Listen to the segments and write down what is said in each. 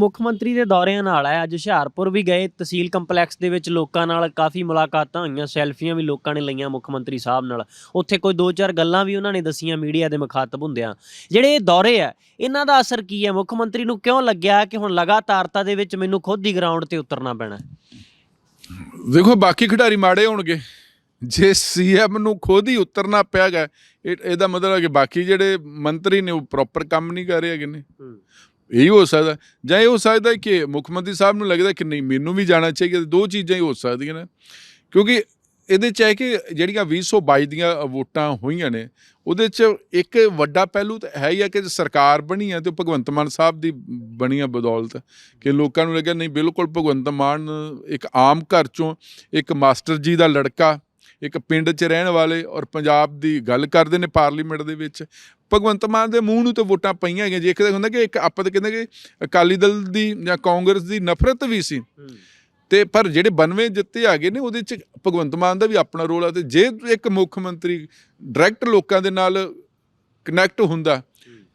ਮੁੱਖ ਮੰਤਰੀ ਦੇ ਦੌਰਿਆਂ ਨਾਲ ਹੈ ਅੱਜ ਹੁਸ਼ਿਆਰਪੁਰ ਵੀ ਗਏ। ਤਹਿਸੀਲ ਕੰਪਲੈਕਸ ਦੇ ਵਿੱਚ ਲੋਕਾਂ ਨਾਲ ਕਾਫੀ ਮੁਲਾਕਾਤਾਂ ਹੋਈਆਂ। ਸੈਲਫੀਆਂ ਵੀ ਲੋਕਾਂ ਨੇ ਲਈਆਂ ਮੁੱਖ ਮੰਤਰੀ ਸਾਹਿਬ ਨਾਲ। ਉੱਥੇ ਕੋਈ ਦੋ ਚਾਰ ਗੱਲਾਂ ਵੀ ਉਹਨਾਂ ਨੇ ਦਸੀਆਂ ਮੀਡੀਆ ਦੇ ਮੁਖਾਤਬ ਹੁੰਦਿਆਂ। ਜਿਹੜੇ ਇਹ ਦੌਰੇ ਆ ਇਹਨਾਂ ਦਾ ਅਸਰ ਕੀ ਹੈ? ਮੁੱਖ ਮੰਤਰੀ ਨੂੰ ਕਿਉਂ ਲੱਗਿਆ ਕਿ ਹੁਣ ਲਗਾਤਾਰਤਾ ਦੇ ਵਿੱਚ ਮੈਨੂੰ ਖੁਦ ਹੀ ਗਰਾਊਂਡ ਤੇ ਉਤਰਨਾ ਪੈਣਾ ਦੇਖੋ ਬਾਕੀ ਖਿਡਾਰੀ ਮਾੜੇ ਹੋਣਗੇ। ਜੇ ਸੀਐਮ ਨੂੰ ਖੁਦ ਹੀ ਉਤਰਨਾ ਪਿਆਗਾ ਇਹਦਾ ਮਤਲਬ ਹੈ ਕਿ ਬਾਕੀ ਜਿਹੜੇ ਮੰਤਰੀ ਨੇ ਉਹ ਪ੍ਰੋਪਰ ਕੰਮ ਨਹੀਂ ਕਰ ਰਹੇ ਹੈਗੇ ਨੇ। ਇਹੀ ਹੋ ਸਕਦਾ। ਜਾਂ ਇਹ ਹੋ ਸਕਦਾ ਕਿ ਮੁੱਖ ਮੰਤਰੀ ਸਾਹਿਬ ਨੂੰ ਲੱਗਦਾ ਕਿ ਨਹੀਂ, ਮੈਨੂੰ ਵੀ ਜਾਣਾ ਚਾਹੀਦਾ ਦੋ ਚੀਜ਼ਾਂ ਹੀ ਹੋ ਸਕਦੀਆਂ ਨੇ। ਕਿਉਂਕਿ ਇਹਦੇ ਚ ਹੈ ਕਿ ਜਿਹੜੀਆਂ 2022 ਦੀਆਂ ਵੋਟਾਂ ਹੋਈਆਂ ਨੇ, ਉਹਦੇ ਚ ਇੱਕ ਵੱਡਾ ਪਹਿਲੂ ਤਾਂ ਹੈ ਹੀ ਆ ਕਿ ਸਰਕਾਰ ਬਣੀ ਹੈ ਤੇ ਭਗਵੰਤ ਮਾਨ ਸਾਹਿਬ ਦੀ ਬਣੀ ਆ ਬਦੌਲਤ, ਕਿ ਲੋਕਾਂ ਨੂੰ ਲੱਗਿਆ ਨਹੀਂ, ਬਿਲਕੁਲ ਭਗਵੰਤ ਮਾਨ ਇੱਕ ਆਮ ਘਰ ਚੋਂ ਇੱਕ ਮਾਸਟਰ ਜੀ ਦਾ ਲੜਕਾ ਇੱਕ ਪਿੰਡ 'ਚ ਰਹਿਣ ਵਾਲੇ ਔਰ ਪੰਜਾਬ ਦੀ ਗੱਲ ਕਰਦੇ ਨੇ ਪਾਰਲੀਮੈਂਟ ਦੇ ਵਿੱਚ ਭਗਵੰਤ ਮਾਨ ਦੇ ਮੂੰਹ ਨੂੰ ਤੇ ਵੋਟਾਂ ਪਈਆਂ ਹੈਗੀਆਂ ਜੇ ਕਿਤੇ ਹੁੰਦਾ ਕਿ ਇੱਕ ਆਪਾਂ ਤਾਂ ਕਹਿੰਦੇ ਕਿ ਅਕਾਲੀ ਦਲ ਦੀ ਜਾਂ ਕਾਂਗਰਸ ਦੀ ਨਫ਼ਰਤ ਵੀ ਸੀ। ਤੇ ਪਰ ਜਿਹੜੇ 92 ਜਿੱਤੇ ਹੈਗੇ ਨੇ ਉਹਦੇ 'ਚ ਭਗਵੰਤ ਮਾਨ ਦਾ ਵੀ ਆਪਣਾ ਰੋਲ ਆ। ਤੇ ਜੇ ਇੱਕ ਮੁੱਖ ਮੰਤਰੀ ਡਾਇਰੈਕਟ ਲੋਕਾਂ ਦੇ ਨਾਲ ਕਨੈਕਟ ਹੁੰਦਾ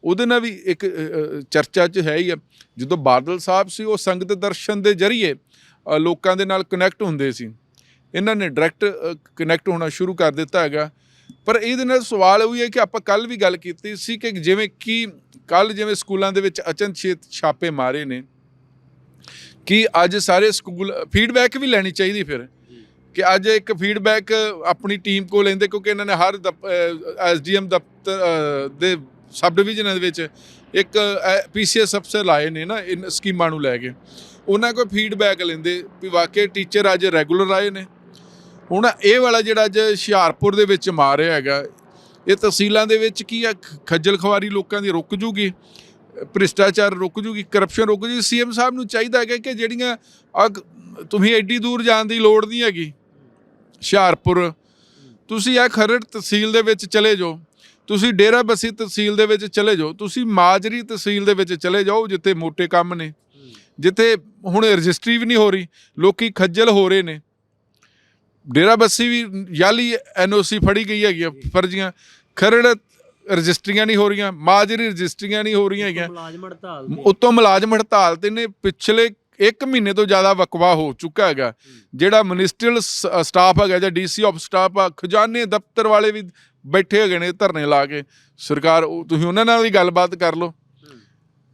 ਉਹਦੇ ਨਾਲ ਵੀ ਇੱਕ ਚਰਚਾ 'ਚ ਹੈ ਹੀ ਆ। ਜਦੋਂ ਬਾਦਲ ਸਾਹਿਬ ਸੀ ਉਹ ਸੰਗਤ ਦਰਸ਼ਨ ਦੇ ਜ਼ਰੀਏ ਲੋਕਾਂ ਦੇ ਨਾਲ ਕਨੈਕਟ ਹੁੰਦੇ ਸੀ। ਇਹਨਾਂ ਨੇ ਡਾਇਰੈਕਟ ਕਨੈਕਟ ਹੋਣਾ ਸ਼ੁਰੂ ਕਰ ਦਿੱਤਾ ਹੈਗਾ। ਪਰ ਇਹਦੇ ਨਾਲ ਸਵਾਲ ਉਹ ਹੀ ਹੈ ਕਿ ਆਪਾਂ ਕੱਲ ਵੀ ਗੱਲ ਕੀਤੀ ਸੀ ਕਿ ਜਿਵੇਂ ਕਿ ਕੱਲ ਜਿਵੇਂ ਸਕੂਲਾਂ ਦੇ ਵਿੱਚ ਅਚਨਚੇਤ ਛਾਪੇ ਮਾਰੇ ਨੇ, ਕਿ ਅੱਜ ਸਾਰੇ ਸਕੂਲ ਫੀਡਬੈਕ ਵੀ ਲੈਣੀ ਚਾਹੀਦੀ ਫਿਰ। ਕਿ ਅੱਜ ਇੱਕ ਫੀਡਬੈਕ ਆਪਣੀ ਟੀਮ ਕੋਲ ਲੈਂਦੇ ਕਿਉਂਕਿ ਇਹਨਾਂ ਨੇ ਹਰ ਐਸਡੀਐਮ ਦਫ਼ਤਰ ਦੇ ਸਬ ਡਿਵੀਜ਼ਨਾਂ ਦੇ ਵਿੱਚ ਇੱਕ ਪੀਸੀਐਸ ਅਫਸਰ ਲਾਏ ਨੇ ਨਾ, ਇਨ ਸਕੀਮਾਂ ਨੂੰ ਲੈ ਕੇ। ਉਹਨਾਂ ਕੋਲ ਫੀਡਬੈਕ ਲੈਂਦੇ ਵੀ ਵਾਕਿਆ ਟੀਚਰ ਅੱਜ ਰੈਗੂਲਰ ਆਏ ਨੇ। ਹੁਣ ਇਹ ਵਾਲਾ ਜਿਹੜਾ ਅੱਜ ਹੁਸ਼ਿਆਰਪੁਰ ਦੇ ਵਿੱਚ ਮਾਰਿਆ ਹੈਗਾ, ਇਹ ਤਹਿਸੀਲਾਂ ਦੇ ਵਿੱਚ ਕੀ ਆ? ਖੱਜਲ ਖਵਾਰੀ ਲੋਕਾਂ ਦੀ ਰੁਕ ਜੂਗੀ, ਭ੍ਰਿਸ਼ਟਾਚਾਰ ਰੁਕ ਜੂਗੀ ਕਰਪਸ਼ਨ ਰੁਕ ਜੂਗੀ। ਸੀਐਮ ਸਾਹਿਬ ਨੂੰ ਚਾਹੀਦਾ ਹੈਗਾ ਕਿ ਜਿਹੜੀਆਂ ਆ ਤੁਸੀਂ ਐਡੀ ਦੂਰ ਜਾਣ ਦੀ ਲੋੜ ਨਹੀਂ ਹੈਗੀ, ਹੁਸ਼ਿਆਰਪੁਰ। ਤੁਸੀਂ ਆ ਖਰੜ ਤਹਿਸੀਲ ਦੇ ਵਿੱਚ ਚਲੇ ਜਾਓ, ਤੁਸੀਂ ਡੇਰਾ ਬੱਸੀ ਤਹਿਸੀਲ ਦੇ ਵਿੱਚ ਚਲੇ ਜਾਓ, ਤੁਸੀਂ ਮਾਜਰੀ ਤਹਿਸੀਲ ਦੇ ਵਿੱਚ ਚਲੇ ਜਾਓ, ਜਿੱਥੇ ਮੋٹے ਕੰਮ ਨੇ, ਜਿੱਥੇ ਹੁਣ ਰਜਿਸਟਰੀ ਵੀ ਨਹੀਂ ਹੋ ਰਹੀ, ਲੋਕੀ ਖੱਜਲ ਹੋ ਰਹੇ ਨੇ। ਡੇਰਾ ਬੱਸੀ ਵੀ ਯਾਲੀ ਐਨਓਸੀ ਫੜੀ ਗਈ ਹੈਗੀ ਆ, ਫਰਜ਼ੀਆਂ। ਖਰੜ ਰਜਿਸਟਰੀਆਂ ਨਹੀਂ ਹੋ ਰਹੀਆਂ ਮਾਜਰੀ ਰਜਿਸਟਰੀਆਂ ਨਹੀਂ ਹੋ ਰਹੀਆਂ ਹੈਗੀਆਂ। ਮੁਲਾਜ਼ਮ ਹੜਤਾਲ ਉਤੋਂ ਮੁਲਾਜ਼ਮ ਹੜਤਾਲ ਤੇ ਨੇ ਪਿਛਲੇ 1 ਮਹੀਨੇ ਤੋਂ ਜ਼ਿਆਦਾ ਵਕਵਾ ਹੋ ਚੁੱਕਾ ਹੈਗਾ। ਜਿਹੜਾ ਮਿਨਿਸਟਰੀਅਲ ਸਟਾਫ ਹੈਗਾ ਜਾਂ ਡੀਸੀ ਆਫ ਸਟਾਫ ਆ ਖਜ਼ਾਨੇ ਦਫ਼ਤਰ ਵਾਲੇ ਵੀ ਬੈਠੇ ਹੈਗੇ ਨੇ ਧਰਨੇ ਲਾ ਕੇ। ਸਰਕਾਰ ਤੁਸੀਂ ਉਹਨਾਂ ਨਾਲ ਵੀ ਗੱਲਬਾਤ ਕਰ ਲਓ।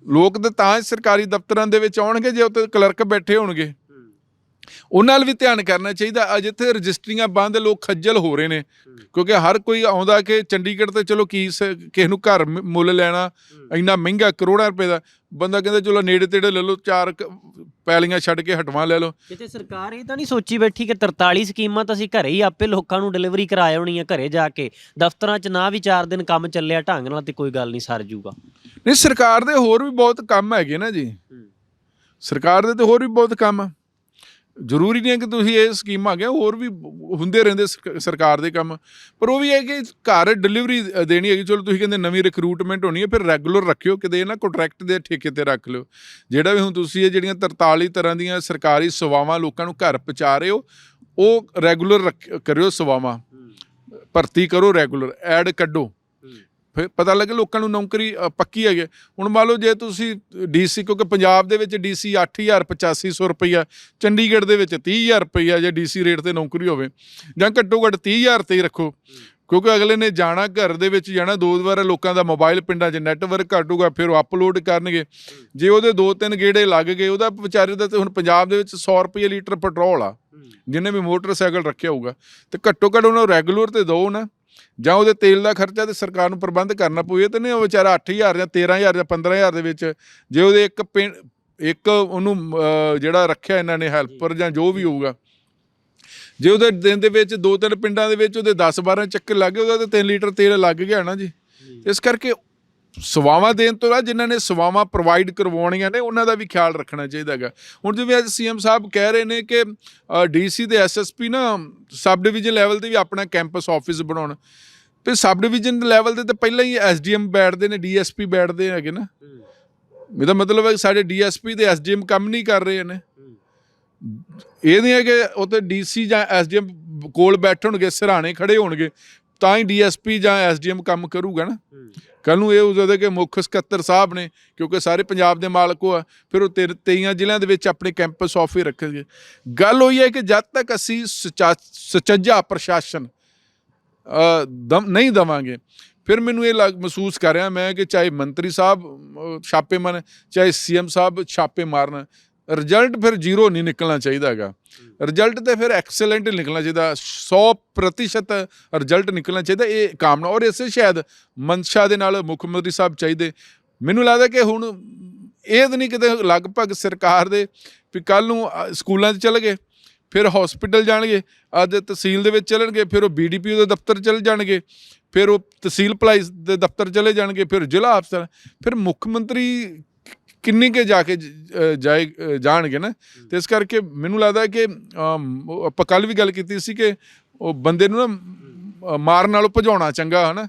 ਲੋਕ ਤਾਂ ਤਾਂ ਸਰਕਾਰੀ ਦਫ਼ਤਰਾਂ ਦੇ ਵਿੱਚ ਆਉਣਗੇ ਜੇ ਉੱਥੇ ਕਲਰਕ ਬੈਠੇ ਹੋਣਗੇ। ਉਹਨਾਂ ਨਾਲ ਵੀ ਧਿਆਨ ਕਰਨਾ ਚਾਹੀਦਾ। ਅਜ ਇੱਥੇ ਰਜਿਸਟਰੀਆਂ ਬੰਦ ਲੋਕ ਖੱਜਲ ਹੋ ਰਹੇ ਨੇ। ਕਿਉਂਕਿ ਹਰ ਕੋਈ ਆਉਂਦਾ ਕਿ ਚੰਡੀਗੜ੍ਹ ਤੇ ਚਲੋ ਕੀ ਕਿਸੇ ਨੂੰ ਘਰ ਮੁੱਲ ਲੈਣਾ ਇੰਨਾ ਮਹਿੰਗਾ ਕਰੋੜਾਂ ਰੁਪਏ ਦਾ। ਬੰਦਾ ਕਹਿੰਦਾ ਚਲੋ ਨੇੜੇ ਤੇੜੇ ਲੈ ਲਓ ਚਾਰ ਪੈਲੀਆਂ ਛੱਡ ਕੇ ਹਟਵਾ ਲੈ ਲਓ। ਕਿਤੇ ਸਰਕਾਰ ਇਹ ਤਾਂ ਨਹੀਂ ਸੋਚੀ ਬੈਠੀ ਕਿ 43 ਸਕੀਮਾਂ ਤਾਂ ਅਸੀਂ ਘਰੇ ਹੀ ਆਪੇ ਲੋਕਾਂ ਨੂੰ ਡਿਲੀਵਰੀ ਕਰਾ ਆਉਣੀ ਆ ਘਰੇ ਜਾ ਕੇ। ਦਫ਼ਤਰਾਂ 'ਚ ਨਾ ਵੀ 4 ਦਿਨ ਕੰਮ ਚੱਲਿਆ ਢੰਗ ਨਾਲ ਤੇ ਕੋਈ ਗੱਲ ਨਹੀਂ ਸਰ ਜੂਗਾ। ਨਹੀਂ ਸਰਕਾਰ ਦੇ ਹੋਰ ਵੀ ਬਹੁਤ ਕੰਮ ਹੈਗੇ ਨਾ ਜੀ। ਸਰਕਾਰ ਦੇ ਤੇ ਹੋਰ ਵੀ ਬਹੁਤ ਕੰਮ। ਆ ਜ਼ਰੂਰੀ ਨਹੀਂ ਹੈ ਕਿ ਤੁਸੀਂ ਇਹ ਸਕੀਮ ਆ ਗਿਆ ਹੋਰ ਵੀ ਹੁੰਦੇ ਰਹਿੰਦੇ ਸਰਕ- ਸਰਕਾਰ ਦੇ ਕੰਮ। ਪਰ ਉਹ ਵੀ ਹੈ ਕਿ ਘਰ ਡਿਲੀਵਰੀ ਦੇਣੀ ਹੈਗੀ ਚਲੋ ਤੁਸੀਂ ਕਹਿੰਦੇ ਨਵੀਂ ਰਿਕਰੂਟਮੈਂਟ ਹੋਣੀ ਹੈ ਫਿਰ ਰੈਗੂਲਰ ਰੱਖਿਓ ਕਿਤੇ ਨਾ ਕੰਟਰੈਕਟ ਦੇ ਠੇਕੇ ਤੇ ਰੱਖ ਲਿਓ। ਜਿਹੜਾ ਵੀ ਹੁਣ ਤੁਸੀਂ ਇਹ ਜਿਹੜੀਆਂ 43 ਤਰ੍ਹਾਂ ਦੀਆਂ ਸਰਕਾਰੀ ਸੇਵਾਵਾਂ ਲੋਕਾਂ ਨੂੰ ਘਰ ਪਹੁੰਚਾ ਰਹੇ ਹੋ ਉਹ ਰੈਗੂਲਰ ਕਰਿਓ ਸੇਵਾਵਾਂ। ਭਰਤੀ ਕਰੋ ਰੈਗੂਲਰ ਐਡ ਕੱਢੋ। ਫਿਰ ਪਤਾ ਲੱਗੇ ਲੋਕਾਂ ਨੂੰ ਨੌਕਰੀ ਪੱਕੀ ਹੈਗੇ ਹੁਣ ਮੰਨ ਲਓ ਜੇ ਤੁਸੀਂ ਡੀਸੀ ਕਿਉਂਕਿ ਪੰਜਾਬ ਦੇ ਵਿੱਚ ਡੀਸੀ 8000 8500 ਰੁਪਈਆ ਚੰਡੀਗੜ੍ਹ ਦੇ ਵਿੱਚ 30000 ਰੁਪਈਆ ਜੇ ਡੀਸੀ ਰੇਟ ਤੇ ਨੌਕਰੀ ਹੋਵੇ ਜਾਂ ਘੱਟੋ ਘੱਟ 30000 ਤੇ ਹੀ ਰੱਖੋ। ਕਿਉਂਕਿ ਅਗਲੇ ਨੇ ਜਾਣਾ ਘਰ ਦੇ ਵਿੱਚ ਜਾਣਾ ਦੋ ਵਾਰ ਲੋਕਾਂ ਦਾ ਮੋਬਾਈਲ ਪਿੰਡਾਂ 'ਚ ਨੈਟਵਰਕ ਘਟੂਗਾ ਫਿਰ ਉਹ ਅਪਲੋਡ ਕਰਨਗੇ। ਜੇ ਉਹਦੇ ਦੋ ਤਿੰਨ ਗੇੜੇ ਲੱਗ ਗਏ ਉਹਦਾ ਵਿਚਾਰੇ ਦਾ ਤੇ ਹੁਣ ਪੰਜਾਬ ਦੇ ਵਿੱਚ 100 ਰੁਪਏ ਲੀਟਰ ਪੈਟਰੋਲ ਆ ਜਿਹਨੇ ਵੀ ਮੋਟਰਸਾਈਕਲ ਰੱਖਿਆ ਹੋਊਗਾ। ਤੇ ਘੱਟੋ ਘੱਟ ਉਹਨੂੰ ਰੈਗੂਲਰ ਤੇ ਦਿਓ ਨਾ। ਜਾਂ ਉਹਦੇ ਤੇਲ ਦਾ ਖਰਚਾ ਤੇ ਸਰਕਾਰ ਨੂੰ ਪ੍ਰਬੰਧ ਕਰਨਾ ਪਊਏ ਤੇ ਨਹੀਂ ਉਹ ਵਿਚਾਰਾ 8000 ਜਾਂ 13000 ਜਾਂ 15000 ਦੇ ਵਿੱਚ ਜੇ ਉਹਦੇ ਇੱਕ ਇੱਕ ਉਹਨੂੰ ਜਿਹੜਾ ਰੱਖਿਆ ਇਹਨਾਂ ਨੇ ਹੈਲਪਰ ਜਾਂ ਜੋ ਵੀ ਹੋਊਗਾ ਜੇ ਉਹਦੇ ਦਿਨ ਦੇ ਵਿੱਚ ਦੋ ਤਿੰਨ ਪਿੰਡਾਂ ਦੇ ਵਿੱਚ ਉਹਦੇ 10 12 ਚੱਕਰ ਲੱਗ ਗਏ ਉਹਦਾ ਤੇ 3 ਲੀਟਰ ਤੇਲ ਲੱਗ ਗਿਆ ਨਾ ਜੀ। ਇਸ ਕਰਕੇ ਸਵਾਵਾਂ ਦੇਣ ਤੋਂ ਬਾਅਦ ਜਿਨ੍ਹਾਂ ਨੇ ਸਵਾਵਾਂ ਪ੍ਰੋਵਾਈਡ ਕਰਵਾਉਣੀਆਂ ਨੇ ਉਹਨਾਂ ਦਾ ਵੀ ਖਿਆਲ ਰੱਖਣਾ ਚਾਹੀਦਾ ਹੈਗਾ। ਹੁਣ ਜਿਵੇਂ ਅੱਜ ਸੀਐਮ ਸਾਹਿਬ ਕਹਿ ਰਹੇ ਨੇ ਕਿ ਡੀਸੀ ਤੇ ਐਸਐਸਪੀ ਨਾ ਸਬ ਡਿਵੀਜ਼ਨ ਲੈਵਲ ਤੇ ਵੀ ਆਪਣਾ ਕੈਂਪਸ ਆਫਿਸ ਬਣਾਉਣ। ਤੇ ਸਬ ਡਿਵੀਜ਼ਨ ਲੈਵਲ ਤੇ ਤਾਂ ਪਹਿਲਾਂ ਹੀ ਐਸਡੀਐਮ ਬੈਠਦੇ ਨੇ ਡੀਐਸਪੀ ਬੈਠਦੇ ਹੈਗੇ ਨਾ। ਇਹਦਾ ਮਤਲਬ ਹੈ ਸਾਡੇ ਡੀਐਸਪੀ ਤੇ ਐਸਡੀਐਮ ਕੰਮ ਨਹੀਂ ਕਰ ਰਹੇ ਨੇ ਇਹ ਨਹੀਂ ਹੈ ਕਿ ਉੱਥੇ ਡੀਸੀ ਜਾਂ ਐਸਡੀਐਮ ਕੋਲ ਬੈਠਣਗੇ ਸਿਰਾਣੇ ਖੜੇ ਹੋਣਗੇ। ਤਾਂ ਹੀ ਡੀਐਸਪੀ ਜਾਂ ਐਸਡੀਐਮ ਕੰਮ ਕਰੂਗਾ ਨਾ। ਕੱਲ ਨੂੰ ਇਹ ਸਕਦਾ ਕਿ ਮੁੱਖ ਸਕੱਤਰ ਸਾਹਿਬ ਨੇ ਕਿਉਂਕਿ ਸਾਰੇ ਪੰਜਾਬ ਦੇ ਮਾਲਕ ਉਹ ਆ ਫਿਰ ਉਹ ਤੇਰ- ਤੇਈਆਂ ਜ਼ਿਲ੍ਹਿਆਂ ਦੇ ਵਿੱਚ ਆਪਣੇ ਕੈਂਪਸ ਆਫਿਸ ਰੱਖਣਗੇ। ਗੱਲ ਹੋਈ ਹੈ ਕਿ ਜਦ ਤੱਕ ਅਸੀਂ ਸੁਚਾ- ਸੁਚੱਜਾ ਪ੍ਰਸ਼ਾਸਨ ਦਮ ਨਹੀਂ ਦਵਾਂਗੇ ਫਿਰ ਮੈਨੂੰ ਇਹ ਲੱਗ ਮਹਿਸੂਸ ਕਰ ਰਿਹਾ ਮੈਂ ਕਿ ਚਾਹੇ ਮੰਤਰੀ ਸਾਹਿਬ ਛਾਪੇ ਮਾਰਨ ਚਾਹੇ ਸੀਐਮ ਸਾਹਿਬ ਛਾਪੇ ਮਾਰਨ ਰਿਜ਼ਲਟ ਫਿਰ ਜ਼ੀਰੋ ਨਹੀਂ ਨਿਕਲਣਾ ਚਾਹੀਦਾ ਹੈਗਾ। ਰਿਜ਼ਲਟ ਤੇ ਫਿਰ ਐਕਸਲੈਂਟ ਨਿਕਲਣਾ ਚਾਹੀਦਾ। 100% ਰਿਜ਼ਲਟ ਨਿਕਲਣਾ ਚਾਹੀਦਾ, ਇਹ ਕਾਮਨਾ। ਔਰ ਇਸੇ ਸ਼ਾਇਦ ਮਨਸ਼ਾ ਦੇ ਨਾਲ ਮੁੱਖ ਮੰਤਰੀ ਸਾਹਿਬ ਚਾਹੀਦੇ। ਮੈਨੂੰ ਲੱਗਦਾ ਕਿ ਹੁਣ ਇਹ ਤਾਂ ਨਹੀਂ ਕਿਤੇ ਲਗਭਗ ਸਰਕਾਰ ਦੇ ਵੀ ਕੱਲ ਨੂੰ ਸਕੂਲਾਂ 'ਚ ਚੱਲ ਗਏ ਫਿਰ ਹਸਪੀਟਲ ਜਾਣਗੇ, ਅੱਜ ਤਹਿਸੀਲ ਦੇ ਵਿੱਚ ਚੱਲਣਗੇ, ਫਿਰ ਉਹ ਬੀਡੀਪੀਓ ਦੇ ਦਫ਼ਤਰ ਚੱਲ ਜਾਣਗੇ, ਫਿਰ ਉਹ ਤਹਿਸੀਲ ਭਲਾਈ ਦੇ ਦਫ਼ਤਰ ਚਲੇ ਜਾਣਗੇ, ਫਿਰ ਜ਼ਿਲ੍ਹਾ ਅਫਸਰ ਫਿਰ ਮੁੱਖ ਮੰਤਰੀ ਕਿੰਨੀ ਕੇ ਜਾ ਕੇ ਜਾਏ ਜਾਣਗੇ ਨਾ। ਤੇ ਇਸ ਕਰਕੇ ਮੈਨੂੰ ਲੱਗਦਾ ਕਿ ਆਪਾਂ ਕੱਲ ਵੀ ਗੱਲ ਕੀਤੀ ਸੀ ਕਿ ਉਹ ਬੰਦੇ ਨੂੰ ਨਾ ਮਾਰਨ ਨਾਲੋਂ ਭਜਾਉਣਾ ਚੰਗਾ ਹਨਾ।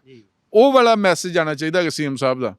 ਉਹ ਵਾਲਾ ਮੈਸੇਜ ਆਣਾ ਚਾਹੀਦਾ ਕਿ ਸੀਐਮ ਸਾਹਿਬ ਦਾ।